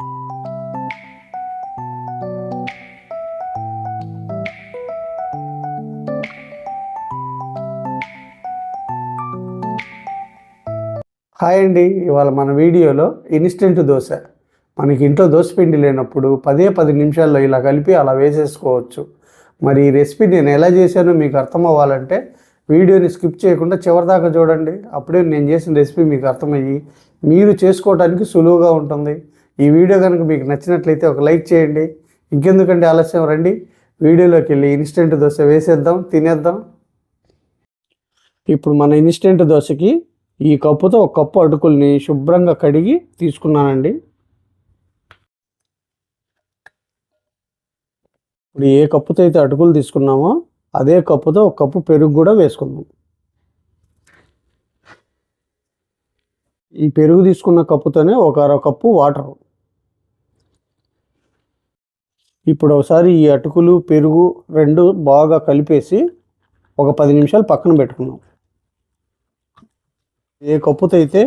Hi అండి ఇవాళ మన వీడియోలో ఇన్స్టెంట్ దోశ. మనకి ఇంట్లో దోశ పిండి లేనప్పుడు పదే పది నిమిషాల్లో ఇలా కలిపి అలా వేసేసుకోవచ్చు. మరి ఈ రెసిపీ నేను ఎలా చేశానో మీకు అర్థం అవ్వాలంటే వీడియోని స్కిప్ చేయకుండా చివరిదాకా చూడండి. అప్పుడే నేను చేసిన రెసిపీ మీకు అర్థమయ్యి మీరు చేసుకోవడానికి సులువుగా ఉంటుంది. ఈ వీడియో కనుక మీకు నచ్చినట్లయితే ఒక లైక్ చేయండి. ఇంకెందుకంటే ఆలస్యం? రండి. వీడియోలోకి వెళ్ళి ఇన్స్టెంట్ దోశ వేసేద్దాం తినేద్దాం. ఇప్పుడు మన ఇన్స్టెంట్ దోశకి ఈ కప్పుతో ఒక కప్పు అటుకుల్ని శుభ్రంగా కడిగి తీసుకున్నానండి. ఇప్పుడు ఏ కప్పుతో అయితే అటుకులు తీసుకున్నామో అదే కప్పుతో ఒక కప్పు పెరుగు కూడా వేసుకుందాం. ఈ పెరుగు తీసుకున్న కప్పుతోనే ఒక అర కప్పు వాటర్. ఇప్పుడు ఒకసారి ఈ అటుకులు పెరుగు రెండు బాగా కలిపేసి ఒక పది నిమిషాలు పక్కన పెట్టుకున్నాం ఏ కప్పుతో అయితే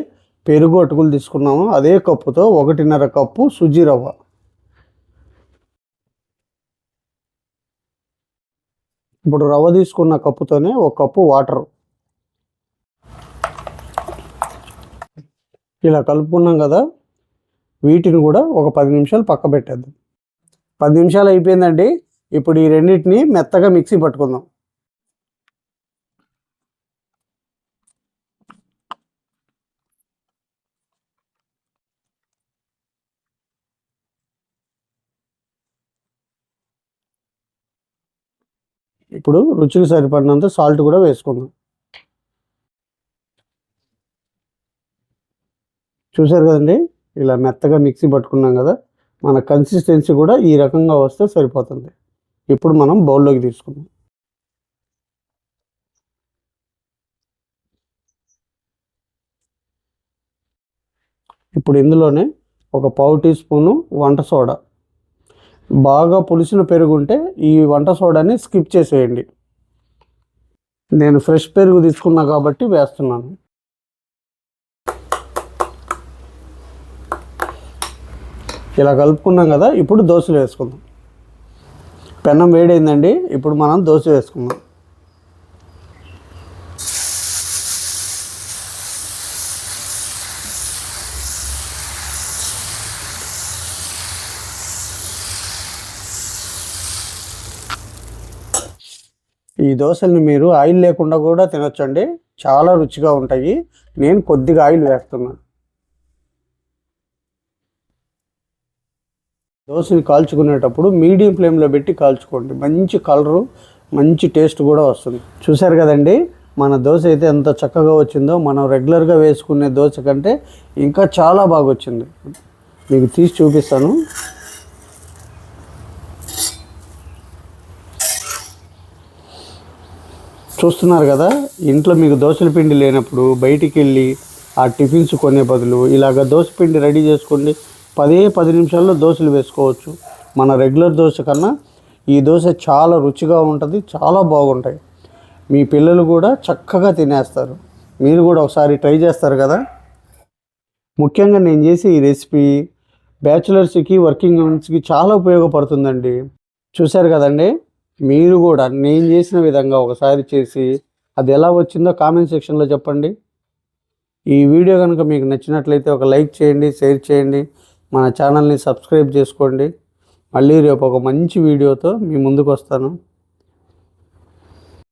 పెరుగు అటుకులు తీసుకున్నామో అదే కప్పుతో ఒకటిన్నర కప్పు సుజీ రవ్వ. ఇప్పుడు రవ్వ తీసుకున్న కప్పుతోనే ఒక కప్పు వాటర్. ఇలా కలుపుకున్నాం కదా వీటిని కూడా ఒక పది నిమిషాలు పక్క పెట్టేద్దాం పది నిమిషాలు అయిపోయిందండి. ఇప్పుడు ఈ రెండింటిని మెత్తగా మిక్సీ పట్టుకుందాం. ఇప్పుడు రుచికి సరిపడినంత సాల్ట్ కూడా వేసుకుందాం. చూసారు కదండి? ఇలా మెత్తగా మిక్సీ పట్టుకున్నాం కదా. మన కన్సిస్టెన్సీ కూడా ఈ రకంగా వస్తే సరిపోతుంది. ఇప్పుడు మనం బౌల్లోకి తీసుకుందాం. ఇప్పుడు ఇందులోనే ఒక పావు టీ స్పూను వంట సోడా. బాగా పులిసిన పెరుగు ఉంటే ఈ వంట సోడాని స్కిప్ చేసేయండి. నేను ఫ్రెష్ పెరుగు తీసుకున్నా కాబట్టి వేస్తున్నాను. ఇలా కలుపుకున్నాం కదా ఇప్పుడు దోశలు వేసుకుందాం. పెన్నం వేడైందండి ఇప్పుడు మనం దోశ వేసుకుందాం. ఈ దోశల్ని మీరు ఆయిల్ లేకుండా కూడా తినొచ్చండి. చాలా రుచిగా ఉంటాయి. నేను కొద్దిగా ఆయిల్ వేస్తున్నాను. దోశని కాల్చుకునేటప్పుడు మీడియం ఫ్లేమ్లో పెట్టి కాల్చుకోండి. మంచి కలరు మంచి టేస్ట్ కూడా వస్తుంది. చూసారు కదండి మన దోశ అయితే ఎంత చక్కగా వచ్చిందో మనం రెగ్యులర్గా వేసుకునే దోశ కంటే ఇంకా చాలా బాగా వచ్చింది. మీకు తీసి చూపిస్తాను. చూస్తున్నారు కదా ఇంట్లో మీకు దోశల పిండి లేనప్పుడు బయటికి వెళ్ళి ఆ టిఫిన్స్ కొనే బదులు ఇలాగ దోశ పిండి రెడీ చేసుకోండి. పదే పది నిమిషాల్లో దోశలు వేసుకోవచ్చు. మన రెగ్యులర్ దోశ కన్నా ఈ దోశ చాలా రుచిగా ఉంటుంది చాలా బాగుంటాయి. మీ పిల్లలు కూడా చక్కగా తినేస్తారు. మీరు కూడా ఒకసారి ట్రై చేస్తారు కదా? ముఖ్యంగా నేను చేసే ఈ రెసిపీ బ్యాచులర్స్కి వర్కింగ్ ఉమెన్స్కి చాలా ఉపయోగపడుతుందండి. చూశారు కదండి? మీరు కూడా నేను చేసిన విధంగా ఒకసారి చేసి అది ఎలా వచ్చిందో కామెంట్ సెక్షన్లో చెప్పండి. ఈ వీడియో కనుక మీకు నచ్చినట్లయితే ఒక లైక్ చేయండి షేర్ చేయండి. మన ఛానల్ని సబ్స్క్రైబ్ చేసుకోండి. మళ్ళీ రేపు ఒక మంచి వీడియోతో మీ ముందుకు వస్తాను.